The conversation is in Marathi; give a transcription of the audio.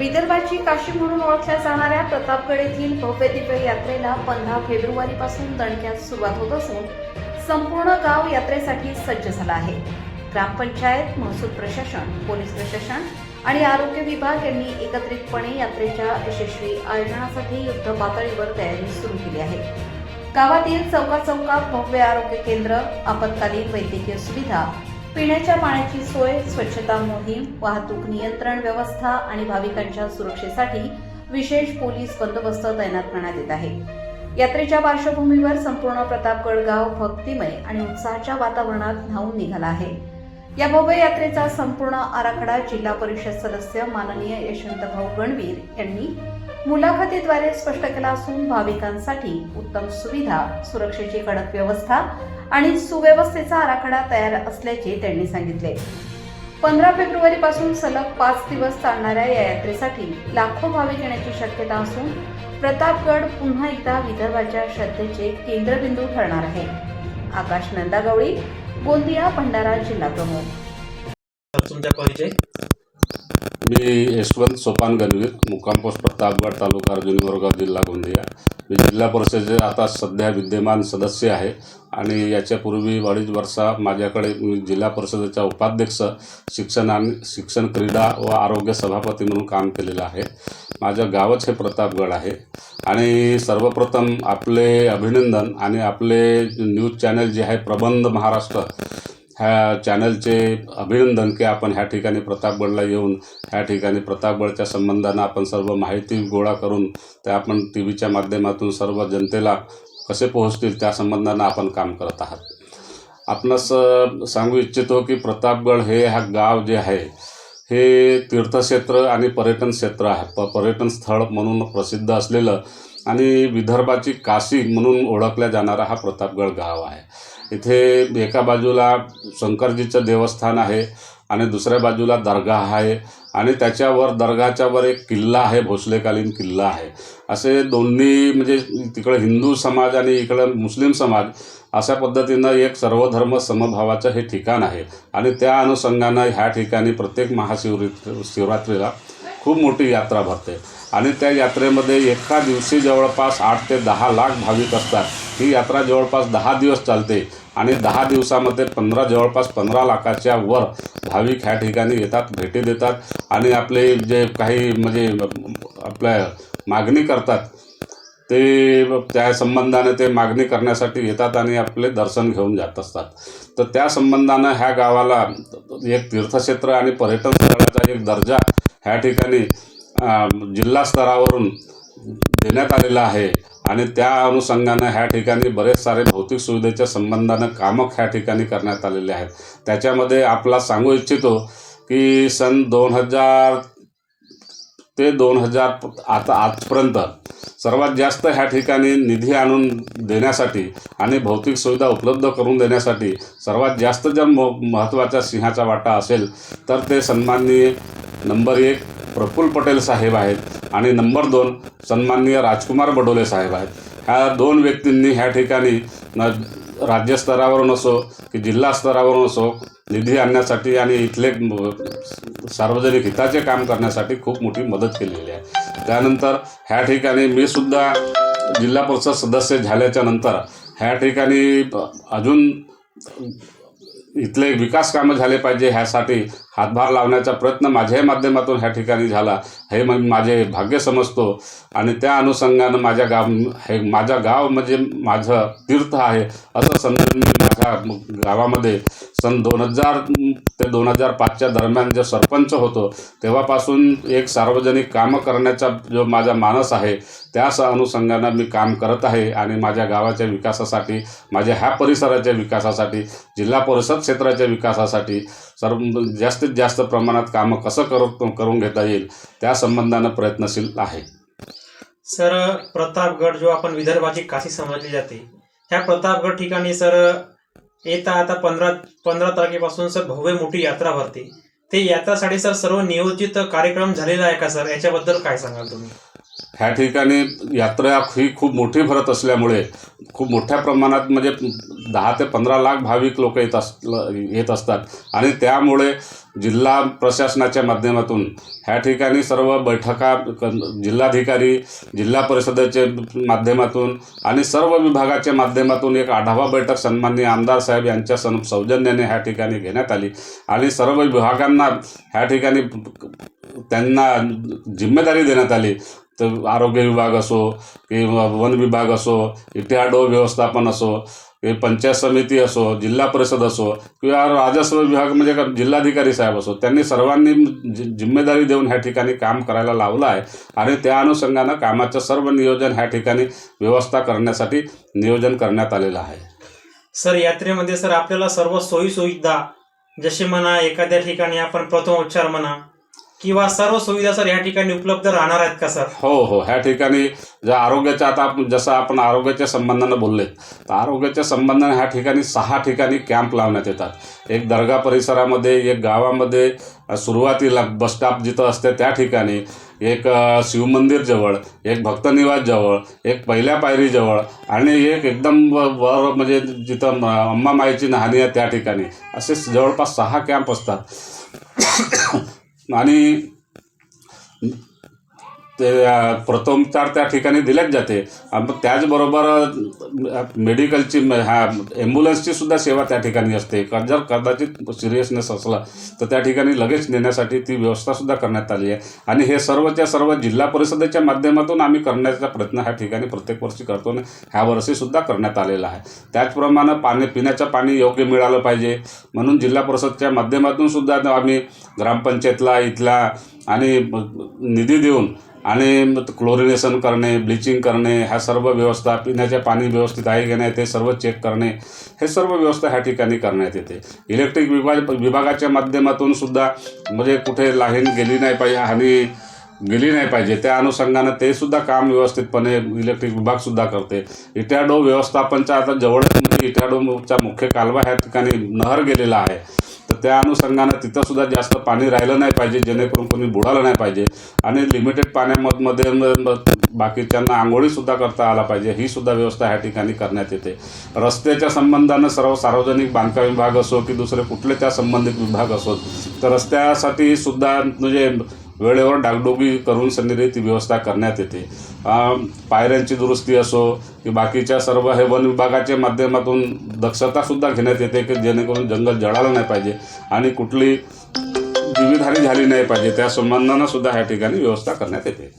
विदर्भाची काशी म्हणून ओळखल्या जाणाऱ्या प्रतापगड येथील भव्य दिव्य यात्रेला पंधरा फेब्रुवारीपासून दणक्यात सुरुवात होत असून संपूर्ण गाव यात्रेसाठी सज्ज झाला आहे. ग्रामपंचायत महसूल प्रशासन पोलीस प्रशासन आणि आरोग्य विभाग यांनी एकत्रितपणे यात्रेच्या यशस्वी आयोजनासाठी युद्ध पातळीवर तयारी सुरू केली आहे. गावातील चौका चौकात भव्य आरोग्य केंद्र आपत्कालीन वैद्यकीय सुविधा पिण्याच्या पाण्याची सोय स्वच्छता मोहीम वाहतूक नियंत्रण व्यवस्था आणि भाविकांच्या सुरक्षेसाठी विशेष पोलीस बंदोबस्त तैनात करण्यात येत आहे. यात्रेच्या पार्श्वभूमीवर संपूर्ण प्रतापगड गाव भक्तिमय आणि उत्साहाच्या वातावरणात न्हावून निघाला आहे. या भव्य यात्रेचा संपूर्ण आराखडा जिल्हा परिषद सदस्य माननीय यशवंत भाऊ गणवीर यांनी मुलाखतीद्वारे स्पष्ट केला असून भाविकांसाठी उत्तम सुविधा सुरक्षेची कडक व्यवस्था आणि सुव्यवस्थेचा आराखडा तयार असल्याचे त्यांनी सांगितले. पंधरा फेब्रुवारी पासून सलग पाच दिवस चालणाऱ्या या यात्रेसाठी लाखो भाविक येण्याची शक्यता असून प्रतापगड पुन्हा एकदा विदर्भाच्या श्रद्धेचे केंद्रबिंदू ठरणार आहे. आकाश नंदागवळी गोंदिया भंडारा जिल्हा प्रमुख. तुमचा परिचय मी यशवंत सोपान गणवीर मुक्काम पोस्ट प्रतापगड तालुका अर्जुनी बोरगाव जिल्हा गोंदिया. मी जिल्हा परिषदेचे आता सध्या विद्यमान सदस्य आहे आणि याच्यापूर्वी अडीच वर्षा माझ्याकडे मी जिल्हा परिषदेचा उपाध्यक्ष शिक्षण आणि शिक्षण क्रीडा व आरोग्य सभापती म्हणून काम केलेलं आहे. माझं गावच हे प्रतापगड आहे. आणि सर्वप्रथम आपले अभिनंदन आणि आपले न्यूज चॅनल जे आहे प्रबंध महाराष्ट्र ह्या चॅनलचे अभिनंदन की आपण ह्या ठिकाणी प्रतापगडला येऊन ह्या ठिकाणी प्रतापगडच्या संबंधानं आपण सर्व माहिती गोळा करून त्या आपण टी व्हीच्या माध्यमातून सर्व जनतेला कसे पोहोचतील त्या संबंधानं आपण काम करत आहात. आपणास सांगू इच्छितो की प्रतापगड हे हा गाव जे आहे हे तीर्थक्षेत्र आणि पर्यटन क्षेत्र आहे. प पर्यटन स्थळ म्हणून प्रसिद्ध असलेलं आणि विदर्भाची काशी म्हणून ओळखल्या जाणारा हा प्रतापगड गाव आहे. इथे एका बाजूला शंकरजीचं देवस्थान आहे आणि दुसऱ्या बाजूला दर्गा आहे आणि त्याच्यावर दर्गाच्या वर एक किल्ला आहे भोसलेकालीन किल्ला आहे. असे दोन्ही म्हणजे तिकडं हिंदू समाज आणि इकडं मुस्लिम समाज अशा पद्धतीनं एक सर्वधर्म समभावाचं हे ठिकाण आहे. आणि त्या अनुषंगानं ह्या ठिकाणी प्रत्येक महाशिवरी शिवरात्रीला खूप मोठी यात्रा भरते. आणि त्या यात्रेमध्ये एका दिवशी जवळपास आठ ते दहा लाख भाविक असतात. ही यात्रा जवळपास दहा दिवस चालते. आणि दहा दिवसामध्ये पंधरा जवळपास पंधरा लाखाच्या वर भाविक ह्या ठिकाणी येतात भेटी देतात. आणि आपले जे काही म्हणजे आपल्या मागणी करतात ते त्या संबंधाने ते मागणी करण्यासाठी येतात आणि आपले दर्शन घेऊन जात असतात. तर त्या संबंधानं ह्या गावाला एक तीर्थक्षेत्र आणि पर्यटन स्थळाचा एक दर्जा ह्या ठिकाणी जिल्हा स्तरावरून देण्यात आलेला आहे. आणि त्या अनुषंगानं ह्या ठिकाणी बरेच सारे भौतिक सुविधेच्या संबंधानं कामं ह्या ठिकाणी करण्यात आलेले आहेत. त्याच्यामध्ये आपला सांगू इच्छितो की सन दोन हजार ते दोन हजार आता आजपर्यंत सर्वात जास्त ह्या ठिकाणी निधी आणून देण्यासाठी आणि भौतिक सुविधा उपलब्ध करून देण्यासाठी सर्वात जास्त जर म महत्त्वाचा सिंहाचा वाटा असेल तर ते सन्माननीय नंबर एक प्रफुल्ल पटेल साहेब आहेत आणि नंबर दोन सन्माननीय राजकुमार बडोले साहेब आहेत. ह्या दोन व्यक्तींनी ह्या ठिकाणी न राज्यस्तरावरून असो की जिल्हा स्तरावरून असो निधी आणण्यासाठी आणि इथले सार्वजनिक हिताचे काम करण्यासाठी खूप मोठी मदत केलेली आहे. त्यानंतर ह्या ठिकाणी मी सुद्धा जिल्हा परिषद सदस्य झाल्याच्यानंतर ह्या ठिकाणी अजून इथले विकास कामं झाले पाहिजे ह्यासाठी हातभार लावण्याचा प्रयत्न माझ्याही माध्यमातून ह्या ठिकाणी झाला. हे मग माझे भाग्य समजतो. आणि त्या अनुषंगानं माझ्या गाव हे माझं गाव म्हणजे माझं तीर्थ आहे असं समजून मी माझ्या गावामध्ये सन दोन हजार ते दोन हजार पाचच्या दरम्यान जो सरपंच होतो तेव्हापासून एक सार्वजनिक कामं करण्याचा जो माझा मानस आहे त्याच अनुषंगानं मी काम करत आहे. आणि माझ्या गावाच्या विकासासाठी माझ्या ह्या परिसराच्या विकासासाठी जिल्हा परिषद क्षेत्राच्या विकासासाठी सर्व जास्त जास्तीत जास्त प्रमाणात कामं कसं करू करून घेता येईल त्या संबंधानं प्रयत्नशील आहे. सर प्रतापगड जो आपण विदर्भाची काशी समजली जाते ह्या प्रतापगड ठिकाणी सर येता आता पंधरा पंधरा तारखेपासून सर भव्य मोठी यात्रा भरते. ते यात्रासाठी सर सर्व नियोजित कार्यक्रम झालेला आहे का सर? याच्याबद्दल काय सांगाल तुम्ही? ह्या ठिकाणी यात्रा ही खूप मोठी भरत असल्यामुळे खूप मोठ्या प्रमाणात म्हणजे दहा ते पंधरा लाख भाविक लोक येत अस येत असतात. आणि त्यामुळे जिल्हा प्रशासनाच्या माध्यमातून ह्या ठिकाणी सर्व बैठका जिल्हाधिकारी जिल्हा परिषदेचे माध्यमातून आणि सर्व विभागाच्या माध्यमातून एक आढावा बैठक सन्माननीय आमदार साहेब यांच्या सन सौजन्याने ह्या ठिकाणी घेण्यात आली. आणि सर्व विभागांना ह्या ठिकाणी त्यांना जिम्मेदारी देण्यात आली. तर आरोग्य विभाग असो किंवा वन विभाग असो इटिहाडो व्यवस्थापन असो की पंचायत समिती असो जिल्हा परिषद असो किंवा राजस्व विभाग म्हणजे का जिल्हाधिकारी साहेब असो त्यांनी सर्वांनी जि जिम्मेदारी देऊन ह्या ठिकाणी काम करायला लावलं आहे. आणि त्या अनुषंगानं कामाचं सर्व नियोजन ह्या ठिकाणी व्यवस्था करण्यासाठी नियोजन करण्यात आलेलं आहे. सर यात्रेमध्ये सर आपल्याला सर्व सोयी सुविधा जसे म्हणा एखाद्या ठिकाणी आपण प्रथमोपचार म्हणा किंवा सर्व सुविधा सर या ठिकाणी उपलब्ध राहणार आहेत का सर? हो हो. ह्या ठिकाणी ज्या आरोग्याच्या आता आपण जसं आपण आरोग्याच्या संबंधानं बोलले तर आरोग्याच्या संबंधाने ह्या ठिकाणी सहा ठिकाणी कॅम्प लावण्यात येतात. एक दर्गा परिसरामध्ये एक गावामध्ये सुरुवातीला बस स्टॉप जिथं असते त्या ठिकाणी एक शिवमंदिर शिवमंदिरजवळ एक भक्तनिवास जवळ एक पहिल्या पायरीजवळ आणि एक एकदम वर म्हणजे जिथं अम्मा माईची नहाणी आहे त्या ठिकाणी. असे जवळपास सहा कॅम्प असतात. आणि ते अ, प्रथमोपचार त्या ठिकाणी दिल्याच जाते. मग त्याचबरोबर मेडिकलची म- ह्या ॲम्ब्युलन्सची सुद्धा सेवा त्या ठिकाणी असते. जर कदाचित सिरियसनेस असला तर त्या ठिकाणी लगेच नेण्यासाठी ती व्यवस्थासुद्धा करण्यात आली आहे. आणि हे सर्वच्या सर्व जिल्हा परिषदेच्या माध्यमातून आम्ही करण्याचा प्रयत्न ह्या ठिकाणी प्रत्येक वर्षी करतो आणि ह्या वर्षीसुद्धा करण्यात आलेला आहे. त्याचप्रमाणे पाणी पिण्याचं पाणी योग्य मिळालं पाहिजे. म्हणून जिल्हा परिषदच्या माध्यमातून सुद्धा आम्ही ग्रामपंचायतला इथला आणि निधी देऊन आणि क्लोरिनेशन करणे ब्लिचिंग करणे ह्या सर्व व्यवस्था पिण्याचे पाणी व्यवस्थित आहे की नाही ते सर्व चेक करणे हे सर्व व्यवस्था ह्या ठिकाणी करण्यात येते. इलेक्ट्रिक विभाग विभागाच्या माध्यमातून सुद्धा म्हणजे कुठे लाईन गेली नाही पाहिजे आणि गेली नाही पाहिजे त्या अनुषंगानं ते सुद्धा काम व्यवस्थितपणे इलेक्ट्रिक विभागसुद्धा करते. इटॅडो व्यवस्थापनचा आता जवळच म्हणजे इटॅडोचा मुख्य कालवा ह्या ठिकाणी नहर गेलेला आहे. तर त्या अनुषंगानं तिथं सुद्धा जास्त पाणी राहिलं नाही पाहिजे जेणेकरून कोणी बुडालं नाही पाहिजे. आणि लिमिटेड पाण्यामध्ये बाकीच्यांना आंघोळीसुद्धा करता आला पाहिजे. ही सुद्धा व्यवस्था ह्या ठिकाणी करण्यात येते. रस्त्याच्या संबंधानं सर्व सार्वजनिक बांधकाम विभाग असो की दुसरे कुठले त्या संबंधित विभाग असो तर रस्त्यासाठी सुद्धा म्हणजे वेळेवर डागडोबी करून सन्निधी ती व्यवस्था करण्यात येते. पायऱ्यांची दुरुस्ती असो की बाकीच्या सर्व हे वन विभागाच्या माध्यमातून दक्षतासुद्धा घेण्यात येते की जेणेकरून जंगल जळालं नाही पाहिजे आणि कुठली जीवितहानी झाली नाही पाहिजे त्या संबंधानं सुद्धा ह्या ठिकाणी व्यवस्था करण्यात येते.